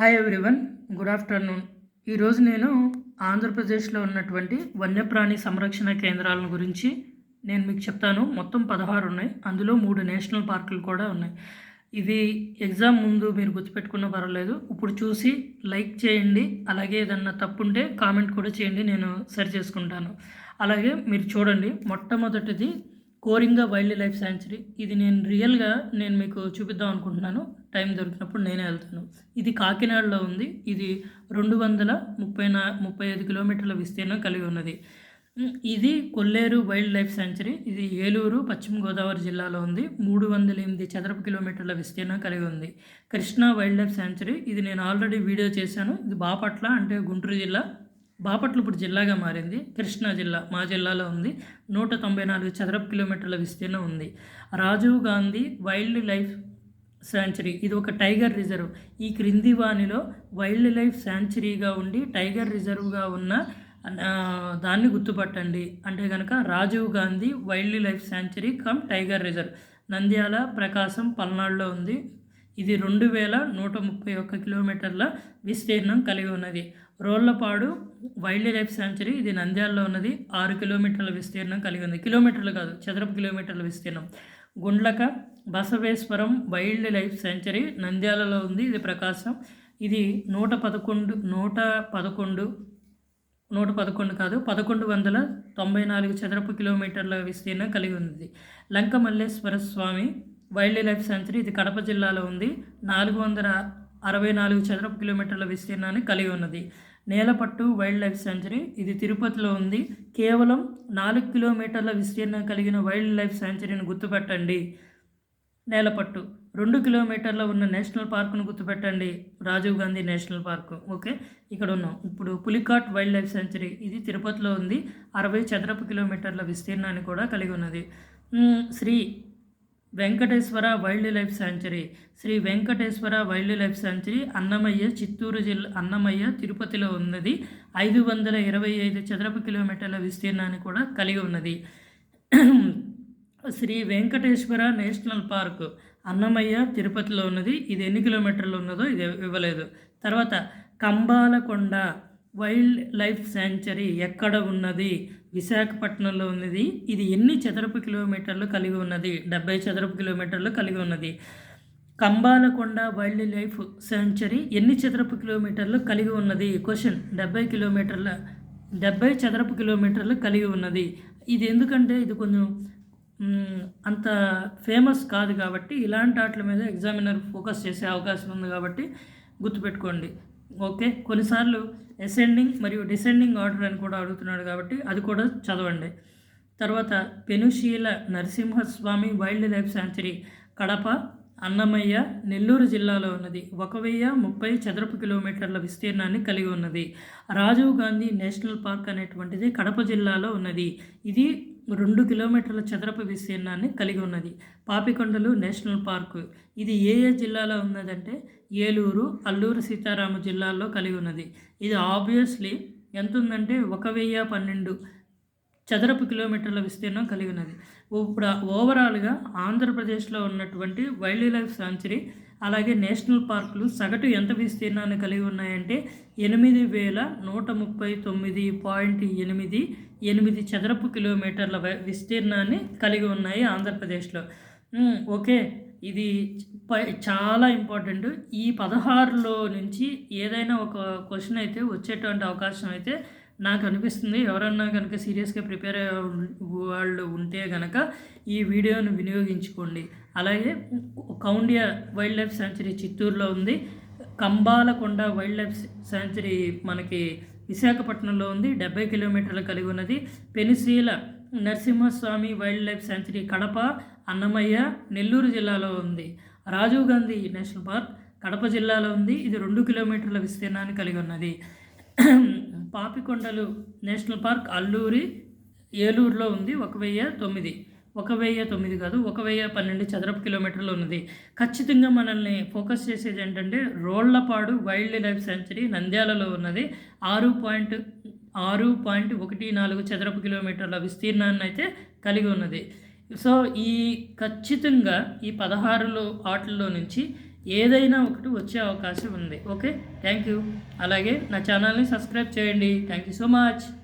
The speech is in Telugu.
హాయ్ ఎవ్రీవన్ గుడ్ ఆఫ్టర్నూన్ ఈరోజు నేను ఆంధ్రప్రదేశ్లో ఉన్నటువంటి వన్యప్రాణి సంరక్షణ కేంద్రాల గురించి నేను మీకు చెప్తాను. మొత్తం పదహారు ఉన్నాయి. అందులో మూడు నేషనల్ పార్కులు కూడా ఉన్నాయి. ఇవి ఎగ్జామ్ ముందు మీరు గుర్తుపెట్టుకున్న పర్వాలేదు. ఇప్పుడు చూసి లైక్ చేయండి. అలాగే ఏదన్నా తప్పు ఉంటే కామెంట్ కూడా చేయండి. నేను సరి చేసుకుంటాను. అలాగే మీరు చూడండి. మొట్టమొదటిది కోరింగా వైల్డ్ లైఫ్ శాంచురీ ఇది నేను రియల్గా నేను మీకు చూపిద్దాం అనుకుంటున్నాను. టైం దొరికినప్పుడు నేనే వెళ్తాను. ఇది కాకినాడలో ఉంది. ఇది రెండు వందల ముప్పై నా ముప్పై ఐదు కిలోమీటర్ల విస్తీర్ణం కలిగి ఉన్నది. ఇది కొల్లేరు వైల్డ్ లైఫ్ శాంచురీ ఇది ఏలూరు పశ్చిమ గోదావరి జిల్లాలో ఉంది. మూడు వందల ఎనిమిది చదరపు కిలోమీటర్ల విస్తీర్ణం కలిగి ఉంది. కృష్ణా వైల్డ్ లైఫ్ శాంచురీ ఇది నేను ఆల్రెడీ వీడియో చేశాను. ఇది బాపట్ల అంటే గుంటూరు జిల్లా. బాపట్ల ఇప్పుడు జిల్లాగా మారింది. కృష్ణా జిల్లా మా జిల్లాలో ఉంది. నూట తొంభై నాలుగు చదరపు కిలోమీటర్ల విస్తీర్ణం ఉంది. Rajiv Gandhi wildlife sanctuary ఇది ఒక టైగర్ రిజర్వ్. ఈ క్రింది వాణిలో వైల్డ్ లైఫ్ శాంచురీగా ఉండి టైగర్ రిజర్వ్గా ఉన్న దాన్ని గుర్తుపట్టండి. అంటే కనుక Rajiv Gandhi wildlife sanctuary cum tiger reserve. Nandyal Prakasam పల్నాడులో ఉంది. ఇది రెండు వేల నూట ముప్పై ఒక్క కిలోమీటర్ల విస్తీర్ణం కలిగి ఉన్నది. రోళ్ళపాడు వైల్డ్ లైఫ్ శాంచురీ ఇది నంద్యాలలో ఉన్నది. ఆరు కిలోమీటర్ల విస్తీర్ణం కలిగి ఉంది. కిలోమీటర్లు కాదు చదరపు కిలోమీటర్ల విస్తీర్ణం. గుండ్లక బసవేశ్వరం వైల్డ్ లైఫ్ శాంచురీ నంద్యాలలో ఉంది. ఇది ప్రకాశం. ఇది నూట పదకొండు నూట పదకొండు నూట పదకొండు కాదు పదకొండు వందల తొంభై నాలుగు చదరపు కిలోమీటర్ల విస్తీర్ణం కలిగి ఉంది Lanka Malleswara Swamy wildlife sanctuary ఇది కడప జిల్లాలో ఉంది. నాలుగు వందల అరవై నాలుగు చదరపు కిలోమీటర్ల విస్తీర్ణాన్ని కలిగి ఉన్నది. నేలపట్టు వైల్డ్ లైఫ్ సెంచరీ ఇది తిరుపతిలో ఉంది. కేవలం నాలుగు కిలోమీటర్ల విస్తీర్ణం కలిగిన వైల్డ్ లైఫ్ సెంచరీని గుర్తుపెట్టండి. నేలపట్టు రెండు కిలోమీటర్ల ఉన్న నేషనల్ పార్కును గుర్తుపెట్టండి. Rajiv Gandhi national park. Okay ఇక్కడ ఉన్నాం. ఇప్పుడు పులికాట్ వైల్డ్ లైఫ్ సెంచరీ ఇది తిరుపతిలో ఉంది. అరవై చదరపు కిలోమీటర్ల విస్తీర్ణాన్ని కూడా కలిగి ఉన్నది. Sri Venkateswara wildlife sanctuary Sri Venkateswara wildlife sanctuary Annamayya Chittoor జిల్లా అన్నమయ్య తిరుపతిలో ఉన్నది. ఐదు వందల ఇరవై ఐదు చదరపు కిలోమీటర్ల విస్తీర్ణాన్ని కూడా కలిగి ఉన్నది. శ్రీ వెంకటేశ్వర నేషనల్ పార్క్ అన్నమయ్య తిరుపతిలో ఉన్నది. ఇది ఎన్ని కిలోమీటర్లు ఉన్నదో ఇది ఇవ్వలేదు. తర్వాత కంబాలకొండ వైల్డ్ లైఫ్ శాంచురీ ఎక్కడ ఉన్నది? విశాఖపట్నంలో ఉన్నది. ఇది ఎన్ని చదరపు కిలోమీటర్లు కలిగి ఉన్నది? డెబ్బై చదరపు కిలోమీటర్లు కలిగి ఉన్నది. కంబాలకొండ వైల్డ్ లైఫ్ శాంక్చరీ ఎన్ని చదరపు కిలోమీటర్లు కలిగి ఉన్నది? క్వశ్చన్. డెబ్బై కిలోమీటర్ల డెబ్బై చదరపు కిలోమీటర్లు కలిగి ఉన్నది. ఇది ఎందుకంటే ఇది కొంచెం అంత ఫేమస్ కాదు కాబట్టి ఇలాంటి వాటి మీద ఎగ్జామినర్ ఫోకస్ చేసే అవకాశం ఉంది కాబట్టి గుర్తుపెట్టుకోండి. ఓకే. కొన్నిసార్లు అసెండింగ్ మరియు డిసెండింగ్ ఆర్డర్ అని కూడా అడుగుతున్నాడు కాబట్టి అది కూడా చదవండి. తర్వాత Penusila Narasimhaswamy wildlife sanctuary Kadapa Annamayya Nellore జిల్లాలో ఉన్నది. ఒక వెయ్యి ముప్పై చదరపు కిలోమీటర్ల విస్తీర్ణాన్ని కలిగి ఉన్నది. రాజీవ్ గాంధీ నేషనల్ పార్క్ అనేటువంటిది కడప జిల్లాలో ఉన్నది. ఇది రెండు కిలోమీటర్ల చదరపు విస్తీర్ణాన్ని కలిగి ఉన్నది. Papikondalu national park. ఇది ఏ ఏ జిల్లాలో ఉన్నదంటే ఏలూరు అల్లూరు సీతారామ జిల్లాల్లో కలిగి ఉన్నది. ఇది ఆబ్వియస్లీ ఎంత ఉందంటే ఒక వెయ్యి పన్నెండు చదరపు కిలోమీటర్ల విస్తీర్ణం కలిగి ఉన్నది ఇప్పుడు ఓవరాల్గా ఆంధ్రప్రదేశ్లో ఉన్నటువంటి వైల్డ్ లైఫ్ శాంచురీ అలాగే నేషనల్ పార్కులు సగటు ఎంత విస్తీర్ణాన్ని కలిగి ఉన్నాయంటే ఎనిమిది వేల నూట ముప్పై తొమ్మిది పాయింట్ ఎనిమిది ఎనిమిది చదరపు కిలోమీటర్ల విస్తీర్ణాన్ని కలిగి ఉన్నాయి ఆంధ్రప్రదేశ్లో. ఓకే ఇది పై చాలా ఇంపార్టెంట్. ఈ పదహారులో నుంచి ఏదైనా ఒక క్వశ్చన్ అయితే వచ్చేటువంటి అవకాశం అయితే నాకు అనిపిస్తుంది. ఎవరన్నా కనుక సీరియస్గా ప్రిపేర్ వాళ్ళు ఉంటే కనుక ఈ వీడియోను వినియోగించుకోండి. అలాగే కౌండియా వైల్డ్ లైఫ్ శాంచురీ చిత్తూరులో ఉంది. కంబాలకొండ వైల్డ్ లైఫ్ శాంచురీ మనకి విశాఖపట్నంలో ఉంది. డెబ్బై కిలోమీటర్లు కలిగి ఉన్నది. Penusila Narasimhaswamy wildlife sanctuary Kadapa Annamayya Nellore జిల్లాలో ఉంది. రాజీవ్ గాంధీ నేషనల్ పార్క్ కడప జిల్లాలో ఉంది. ఇది రెండు కిలోమీటర్ల విస్తీర్ణాన్ని కలిగి ఉన్నది. పాపికొండలు నేషనల్ పార్క్ అల్లూరి ఏలూరులో ఉంది. ఒక వెయ్యి తొమ్మిది. ఒక వెయ్యి తొమ్మిది కాదు ఒక వెయ్యి పన్నెండు చదరపు కిలోమీటర్లు ఉన్నది. ఖచ్చితంగా మనల్ని ఫోకస్ చేసేది ఏంటంటే రోళ్ళపాడు వైల్డ్ లైఫ్ సెంచరీ నంద్యాలలో ఉన్నది. ఆరు పాయింట్ ఆరు పాయింట్ ఒకటి నాలుగు చదరపు కిలోమీటర్ల విస్తీర్ణాన్ని అయితే కలిగి ఉన్నది. సో ఈ ఖచ్చితంగా ఈ పదహారులో ఆటల్లో నుంచి ఏదైనా ఒకటి వచ్చే అవకాశం ఉంది. ఓకే? థ్యాంక్ యూ అలాగే నా ఛానల్ని సబ్స్క్రైబ్ చేయండి. Thank you so much.